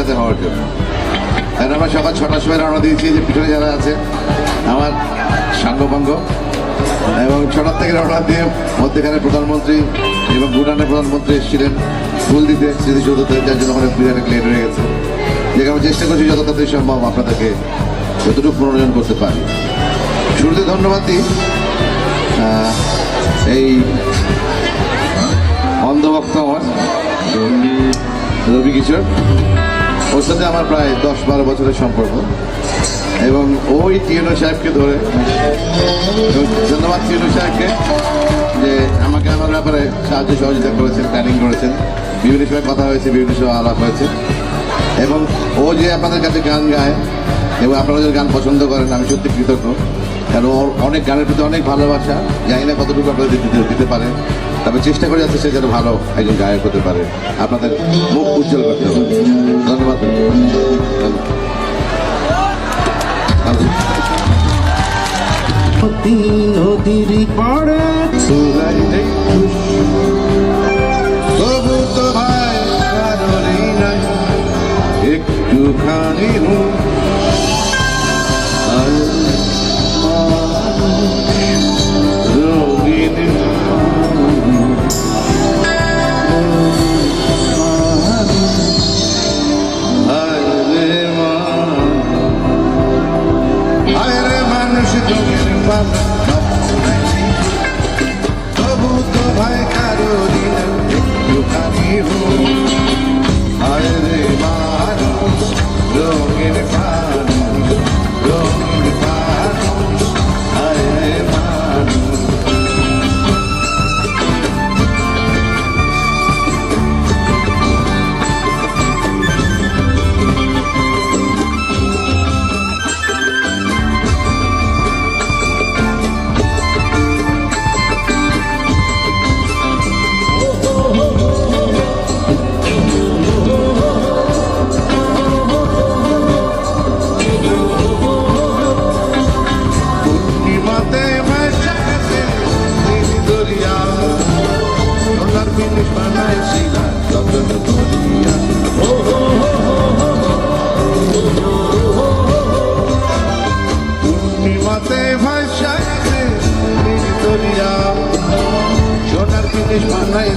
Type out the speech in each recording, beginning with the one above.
একসাথে হওয়ার জন্য। কারণ আমরা সকাল ছটার সময় রওনা দিয়েছি যে পিছনে যারা আছে, আমার সাঙ্গপাঙ্গ। এবং ছটার থেকে রওনা দিয়ে মধ্যেখানে প্রধানমন্ত্রী এবং ভুটানের প্রধানমন্ত্রী এসেছিলেন ফুল দিতে স্মৃতিসৌধতে যার জন্য অনেক বিরাট লেট হয়ে গেছে। যেখানে আমরা চেষ্টা করছি যত তাড়াতাড়ি সম্ভব আপনাদেরকে যতটুকু পুনর্জন করতে পারি। শুরুতে ধন্যবাদ দিই। এই অন্ধভক্ত আমার রবি কিশোর। ওর সাথে আমার প্রায় দশ বারো বছরের সম্পর্ক। এবং ওই টিউনো সাহেবকে ধরে ধন্যবাদ টিউনো সাহেবকে যে আমাকে আমার ব্যাপারে সাহায্য সহযোগিতা করেছেন প্ল্যানিং করেছেন। বিভিন্ন সময় কথা হয়েছে, বিভিন্ন সময় আলাপ হয়েছে। এবং ও যে আপনাদের কাছে গান গায়, এবং আপনারা যদি গান পছন্দ করেন, আমি সত্যি কৃতজ্ঞ। কারণ ওর অনেক গানের প্রতি অনেক ভালোবাসা, জানি না কতটুকু আপনাদের দিতে পারে। তবে চেষ্টা করে যাচ্ছে সে যেন ভালো একজন গায়ক হতে পারে। আপনাদের মুখ উজ্জ্বল করতে হবে। ধন্যবাদ। নদী নদীর পাড়ে তবু তো ভাই কারণই নাই একটুখানি হুঁ রঙিন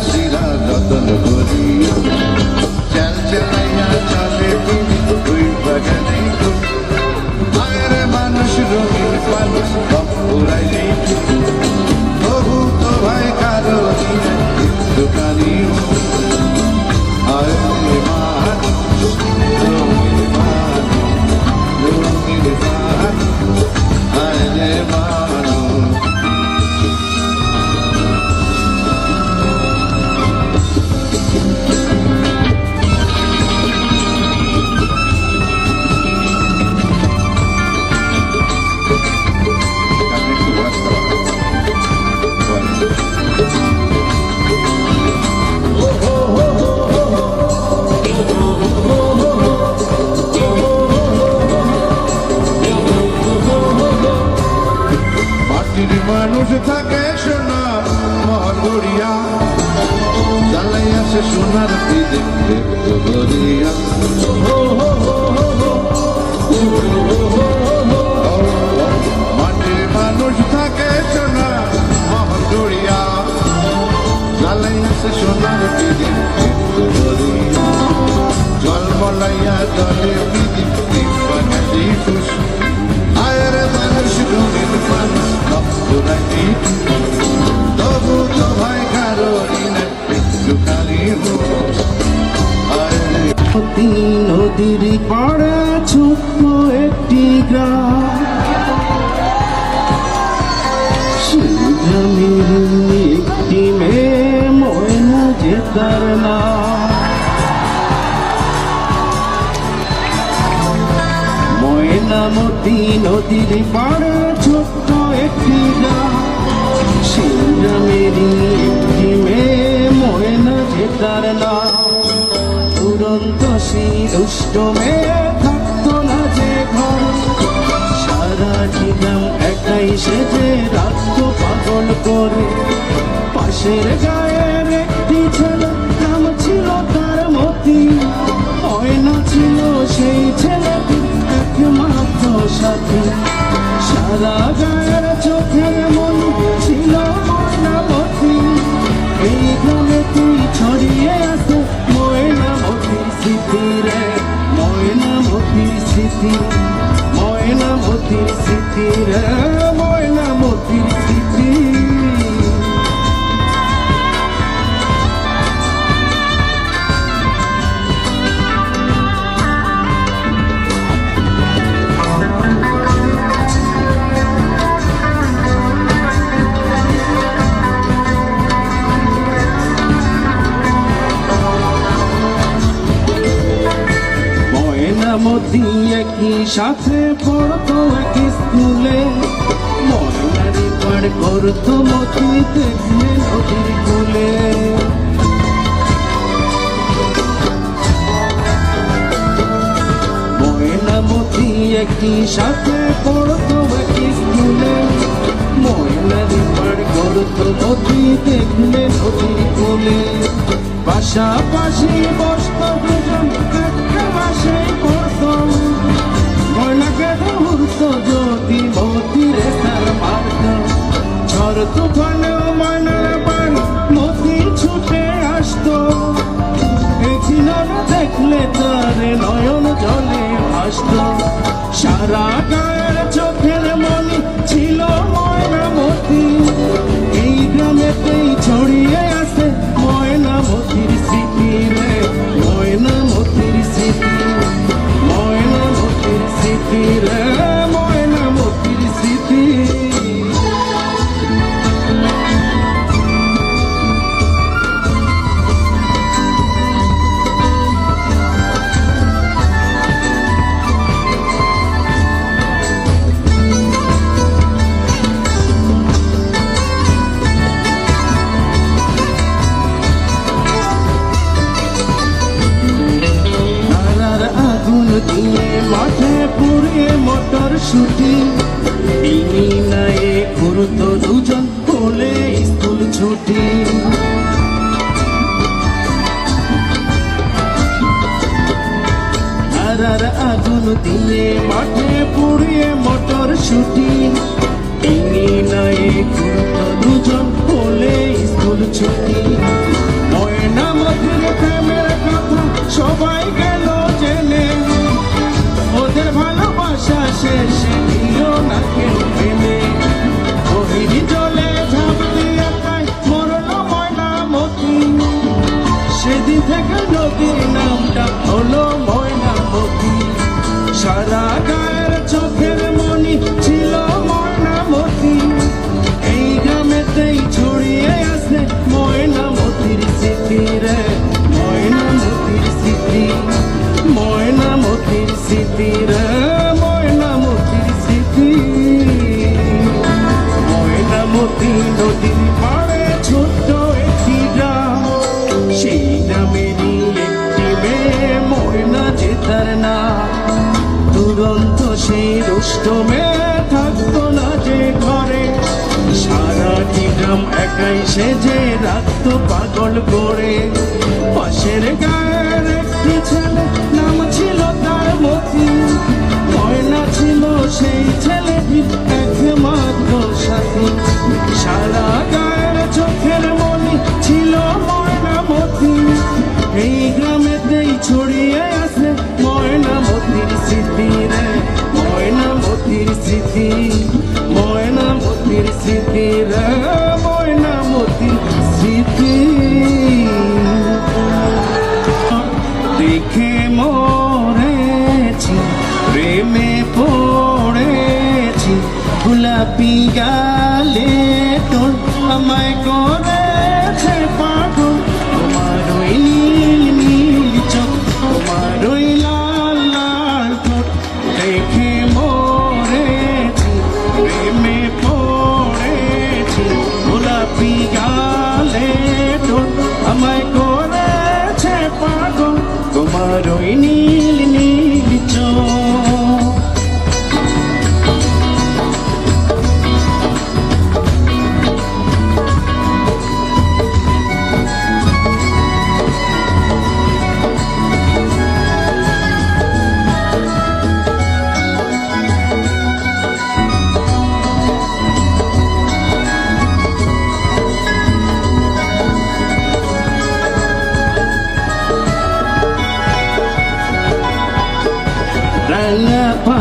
বানাইছিলা যতন দরিয়া চাল চালাইয়া চলে দুই বাগানে আরে মানুষ, রঙিন কপুরাই নেই তবু তো ভাই কারও দোকানি আরে আয়ের নদীর পাড়ে ছোট্ট একটি গ্রাম। গ্রামের একটি মেয়ে ময়না যে তার নাম ময়নামতি নদীর পাড়ে ছোট্ট একটি গ্রাম। সেই গ্রামেরই একটি মেয়ে ময়না যে তার নাম অষ্টমে থাকতো না যে ঘর। সারা জীবন একাই সেজে রাত পাগল করে। পাশের গায়ের একটি ছেলে, নাম ছিল তার মতি। অয়না ছিল সেই ছেলেটি, একমাত্র সাথী। সারা স্মৃতি ময়না মতির স্মৃতি রে সাথে পড়তো এক স্কুলে। ময়নারি পার করতো মতি দেখলে নদীর কুলে। ময়নামতি একই সাথে পড়তো এক স্কুলে। ময়নারি পার করতো মতি দেখলে নদীর কুলে। পাশাপাশি বসত দুজন ধরতো যদি মতিরে তার মারত ঝড় বান মতি ছুটে আসতো। এছিলাম দেখলে তার নয়ন জলে ভাসত। সারা গায়ের ছুটি। তারার আগুন দিয়ে মাঠে পুড়িয়ে মোটর নায়ে করতো দুজন কোলে স্কুল ছুটি। ময়না মধ্যে প্রেমের কথা সবাই একাই সেজে রাখতো পাগল করে। পাশের গায়ের একটি ছেলে, নাম ছিল তার মতি ময়না ছিল সেই ছেলেটির একমাত্র সাথী। সারা গায়ের চোখের মনি ছিল ময়না মতি এই গ্রামেতেই কালে তোর আমায় করেছে পা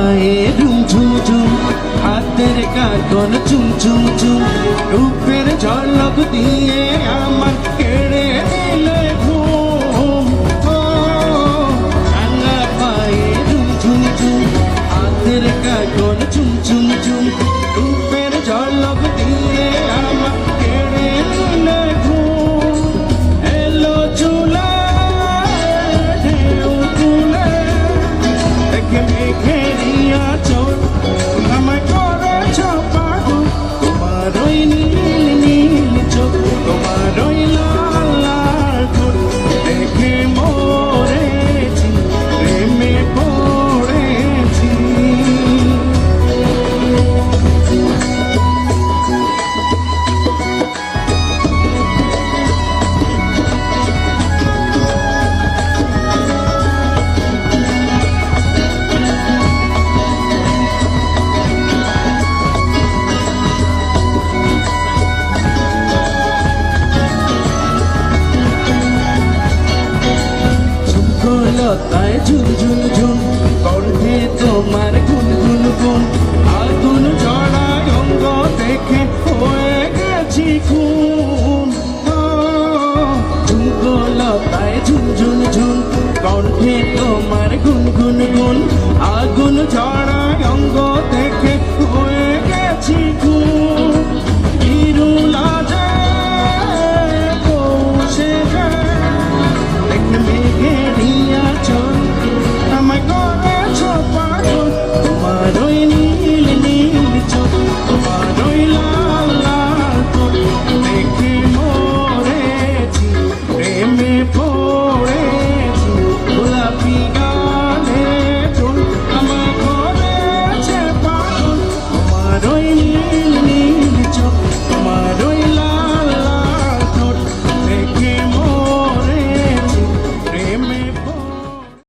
গায়ে ঝুম ঝুম ঝুম, হাতের কাকন চুম চুম চুম, রূপের ঝলক দিয়ে আমার কেড়ে এলে ঘুম। রাঙা পায়ে ঝুম ঝুম চুম মুখে তোমার গুনগুন